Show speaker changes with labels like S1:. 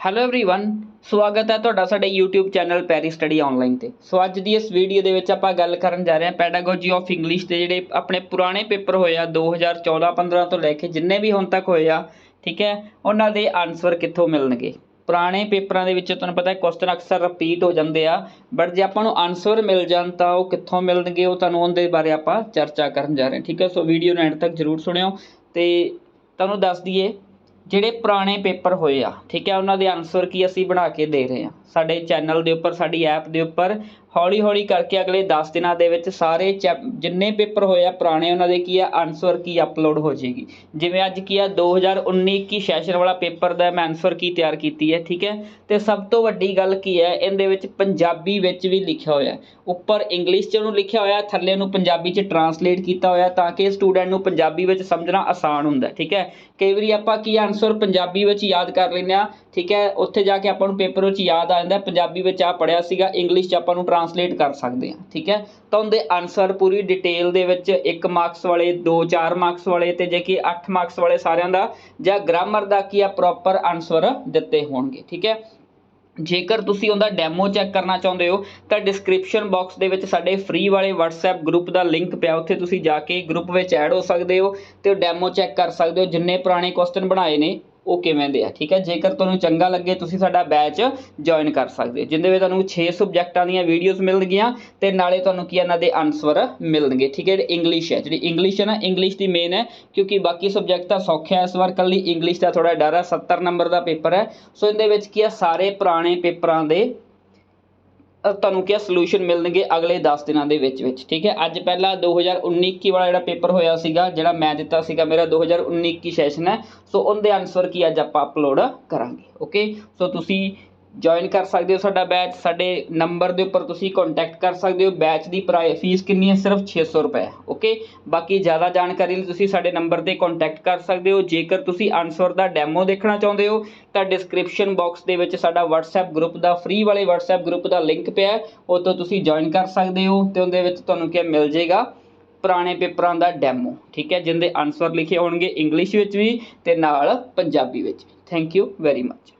S1: Hello everyone ਸਵਾਗਤ ਹੈ ਤੁਹਾਡਾ ਸਾਡੇ YouTube channel Pari study online ਤੇ ਸੋ ਅੱਜ ਦੀ ਇਸ ਵੀਡੀਓ ਦੇ ਵਿੱਚ ਆਪਾਂ ਗੱਲ ਕਰਨ ਜਾ ਰਹੇ ਹਾਂ ਪੈਡਾਗੋਜੀ ਆਫ ਇੰਗਲਿਸ਼ ਦੇ ਜਿਹੜੇ ਆਪਣੇ ਪੁਰਾਣੇ ਪੇਪਰ ਹੋਏ ਆ 2014-15 ਤੋਂ ਲੈ ਕੇ ਜਿੰਨੇ ਵੀ ਹੁਣ ਤੱਕ ਹੋਏ ਆ ਠੀਕ ਹੈ ਉਹਨਾਂ ਦੇ ਆਨਸਰ ਕਿੱਥੋਂ ਮਿਲਣਗੇ ਪੁਰਾਣੇ ਪੇਪਰਾਂ ਦੇ ਵਿੱਚ ਤੁਹਾਨੂੰ ਪਤਾ ਹੈ ਕੁਐਸਚਨ ਅਕਸਰ ਰਿਪੀਟ ਹੋ ਜਾਂਦੇ ਆ ਬਟ ਜੇ ਆਪਾਂ ਨੂੰ ਆਨਸਰ ਮਿਲ ਜਾਣ ਤਾਂ ਉਹ ਕਿੱਥੋਂ ਮਿਲਣਗੇ ਉਹ ਤੁਹਾਨੂੰ ਉਹਦੇ ਬਾਰੇ ਆਪਾਂ ਚਰਚਾ ਕਰਨ ਜਾ ਰਹੇ ਹਾਂ ਠੀਕ ਹੈ ਸੋ ਵੀਡੀਓ ਨੂੰ ਐਂਡ ਤੱਕ ਜਰੂਰ ਸੁਣਿਓ ਤੇ ਤੁਹਾਨੂੰ ਦੱਸ ਦਈਏ ਜਿਹੜੇ ਪੁਰਾਣੇ ਪੇਪਰ ਹੋਏ ਆ, ਠੀਕ ਹੈ, ਉਹਨਾਂ ਦੇ ਆਨਸਰ ਕੀ ਅਸੀਂ ਬਣਾ ਕੇ ਦੇ ਰਹੇ ਹਾਂ ਸਾਡੇ ਚੈਨਲ ਦੇ ਉੱਪਰ, ਸਾਡੀ ਐਪ ਦੇ ਉੱਪਰ ਹੌਲੀ ਹੌਲੀ ਕਰਕੇ ਅਗਲੇ 10 ਦਿਨਾਂ ਦੇ ਵਿੱਚ ਸਾਰੇ ਚੈਪ- ਜਿੰਨੇ ਪੇਪਰ ਹੋਏ ਆ ਪੁਰਾਣੇ, ਉਹਨਾਂ ਦੇ ਕੀ ਆ ਆਨਸਰ ਕੀ ਅਪਲੋਡ ਹੋ ਜਾਏਗੀ। ਜਿਵੇਂ ਅੱਜ ਕੀ ਆ 2019 ਕੀ ਸੈਸ਼ਨ ਵਾਲਾ ਪੇਪਰ ਦਾ ਮੈਂ ਆਨਸਰ ਕੀ ਤਿਆਰ ਕੀਤੀ ਹੈ, ਠੀਕ ਹੈ? ਤੇ ਸਭ ਤੋਂ ਵੱਡੀ ਗੱਲ ਕੀ ਹੈ, ਇਹਦੇ ਵਿੱਚ ਪੰਜਾਬੀ ਵਿੱਚ ਵੀ ਲਿਖਿਆ ਹੋਇਆ ਉੱਪਰ ਇੰਗਲਿਸ਼ 'ਚ ਉਹਨੂੰ ਲਿਖਿਆ ਹੋਇਆ, ਥੱਲੇ ਨੂੰ ਪੰਜਾਬੀ 'ਚ ਟਰਾਂਸਲੇਟ ਕੀਤਾ ਹੋਇਆ ਤਾਂ ਕਿ ਸਟੂਡੈਂਟ ਨੂੰ ਪੰਜਾਬੀ ਵਿੱਚ ਸਮਝਣਾ ਆਸਾਨ ਹੁੰਦਾ ਠੀਕ ਹੈ? ਕਈ ਵਾਰੀ ਆਪਾਂ ਕੀ ਆ ਆਨਸਰ ਪੰਜਾਬੀ ਵਿੱਚ ਯਾਦ ਕਰ ਲੈਂਦੇ ਆ ਠੀਕ ਹੈ? ਉੱਥੇ ਜਾ ਕੇ ਆਪਾਂ ਨੂੰ ਪੇਪਰ ਵਿੱਚ ਯਾਦ ਆ ਜਾਂਦਾ ਪੰਜਾਬੀ ਵਿੱਚ ਆ ਪੜਿਆ ਸੀਗਾ ਇੰਗਲਿਸ਼ 'ਚ ਆਪਾਂ ਨੂੰ ਟਰਾਂਸਲੇਟ ਕਰ ਸਕਦੇ ਹਾਂ, ਠੀਕ ਹੈ? ਤਾਂ ਉਹਦੇ ਆਨਸਰ ਪੂਰੀ ਡਿਟੇਲ ਦੇ ਵਿੱਚ 1 ਮਾਰਕਸ ਵਾਲੇ 2 4 ਮਾਰਕਸ ਵਾਲੇ ਤੇ ਜੇ ਕਿ 8 ਮਾਰਕਸ ਵਾਲੇ ਸਾਰਿਆਂ ਦਾ ਜਾਂ ਗ੍ਰਾਮਰ ਦਾ ਕੀ ਆ ਪ੍ਰੋਪਰ ਆਨਸਰ ਦਿੱਤੇ ਹੋਣਗੇ, ਠੀਕ ਹੈ? ਜੇਕਰ ਤੁਸੀਂ ਉਹਦਾ ਡੈਮੋ ਚੈੱਕ ਕਰਨਾ ਚਾਹੁੰਦੇ ਹੋ, ਤਾਂ ਡਿਸਕ੍ਰਿਪਸ਼ਨ ਬਾਕਸ ਦੇ ਵਿੱਚ ਸਾਡੇ ਫ੍ਰੀ ਵਾਲੇ WhatsApp ਗਰੁੱਪ ਦਾ ਲਿੰਕ ਪਿਆ, ਉੱਥੇ ਤੁਸੀਂ ਜਾ ਕੇ ਗਰੁੱਪ ਵਿੱਚ ਐਡ ਹੋ ਸਕਦੇ ਹੋ ਤੇ ਡੈਮੋ ਚੈੱਕ ਕਰ ਸਕਦੇ ਹੋ, ਜਿੰਨੇ ਪੁਰਾਣੇ ਕੁਐਸਚਨ ਬਣਾਏ ਨੇ ਉਹ ਕਿਵੇਂ ਦੇ ਆ, ਠੀਕ ਹੈ? ਜੇਕਰ ਤੁਹਾਨੂੰ ਚੰਗਾ ਲੱਗੇ, ਤੁਸੀਂ ਸਾਡਾ ਬੈਚ ਜੁਆਇਨ ਕਰ ਸਕਦੇ ਹੋ। ਜਿੰਦੇ ਵਿੱਚ ਤੁਹਾਨੂੰ 6 ਸਬਜੈਕਟਾਂ ਦੀਆਂ ਵੀਡੀਓਜ਼ ਮਿਲਣਗੀਆਂ ਤੇ ਨਾਲੇ ਤੁਹਾਨੂੰ ਕੀ ਇਹਨਾਂ ਦੇ ਆਨਸਰ ਮਿਲਣਗੇ, ਠੀਕ ਹੈ? ਇੰਗਲਿਸ਼ ਹੈ, ਜਿਹੜੀ ਇੰਗਲਿਸ਼ ਹੈ ਨਾ ਇੰਗਲਿਸ਼ ਦੀ ਮੇਨ ਹੈ, ਕਿਉਂਕਿ ਬਾਕੀ ਸਬਜੈਕਟ ਤਾਂ ਸੌਖੇ ਆ ਇਸ ਵਾਰ, ਕੱਲੀ ਇੰਗਲਿਸ਼ ਦਾ ਥੋੜਾ ਡਰ ਹੈ 70 ਨੰਬਰ ਦਾ ਪੇਪਰ ਹੈ। ਸੋ ਇਹਦੇ ਵਿੱਚ ਕੀ ਆ, ਸਾਰੇ ਪੁਰਾਣੇ ਪੇਪਰਾਂ ਦੇ ਤੁਹਾਨੂੰ ਕਿਹਾ ਸੋਲੂਸ਼ਨ ਮਿਲਣਗੇ ਅਗਲੇ 10 ਦਿਨਾਂ ਦੇ ਵਿੱਚ ਵਿੱਚ, ਠੀਕ ਹੈ? ਅੱਜ ਪਹਿਲਾ 2019-21 ਵਾਲਾ ਜਿਹੜਾ ਪੇਪਰ ਹੋਇਆ ਸੀਗਾ, ਜਿਹੜਾ ਮੈਂ ਦਿੱਤਾ ਸੀਗਾ ਮੇਰਾ 2019-21 ਸੈਸ਼ਨ ਹੈ, ਸੋ ਉਹਦੇ ਆਨਸਰ ਕੀ ਅੱਜ ਆਪਾਂ ਅਪਲੋਡ ਕਰਾਂਗੇ ਓਕੇ ਸੋ ਤੁਸੀਂ ਜੁਆਇਨ ਕਰ ਸਕਦੇ ਹੋ ਸਾਡਾ ਬੈਚ ਸਾਡੇ ਨੰਬਰ ਦੇ ਉੱਪਰ ਤੁਸੀਂ ਕੰਟੈਕਟ ਕਰ ਸਕਦੇ ਹੋ। ਬੈਚ ਦੀ ਪ੍ਰਾਈਸ ਫੀਸ ਕਿੰਨੀ ਹੈ? ਸਿਰਫ 600 ਰੁਪਏ ਓਕੇ ਬਾਕੀ ਜ਼ਿਆਦਾ ਜਾਣਕਾਰੀ ਲਈ ਤੁਸੀਂ ਸਾਡੇ ਨੰਬਰ ਤੇ ਕੰਟੈਕਟ ਕਰ ਸਕਦੇ ਹੋ। ਜੇਕਰ ਤੁਸੀਂ ਆਨਸਰ ਦਾ ਡੈਮੋ ਦੇਖਣਾ ਚਾਹੁੰਦੇ ਹੋ, ਤਾਂ ਡਿਸਕ੍ਰਿਪਸ਼ਨ ਬਾਕਸ ਦੇ ਵਿੱਚ ਸਾਡਾ WhatsApp ਗਰੁੱਪ ਦਾ ਫ੍ਰੀ ਵਾਲੇ WhatsApp ਗਰੁੱਪ ਦਾ ਲਿੰਕ ਪਿਆ ਉਹ ਤੋਂ ਤੁਸੀਂ ਜੁਆਇਨ ਕਰ ਸਕਦੇ ਹੋ ਤੇ ਉਹਦੇ ਵਿੱਚ ਤੁਹਾਨੂੰ ਕੀ ਮਿਲ ਜਾਏਗਾ ਪੁਰਾਣੇ ਪੇਪਰਾਂ ਦਾ ਡੈਮੋ ਠੀਕ ਹੈ? ਜਿੰਦੇ ਆਨਸਰ ਲਿਖੇ ਹੋਣਗੇ ਇੰਗਲਿਸ਼ ਵਿੱਚ ਵੀ ਤੇ ਨਾਲ ਪੰਜਾਬੀ ਵਿੱਚ। Thank you very much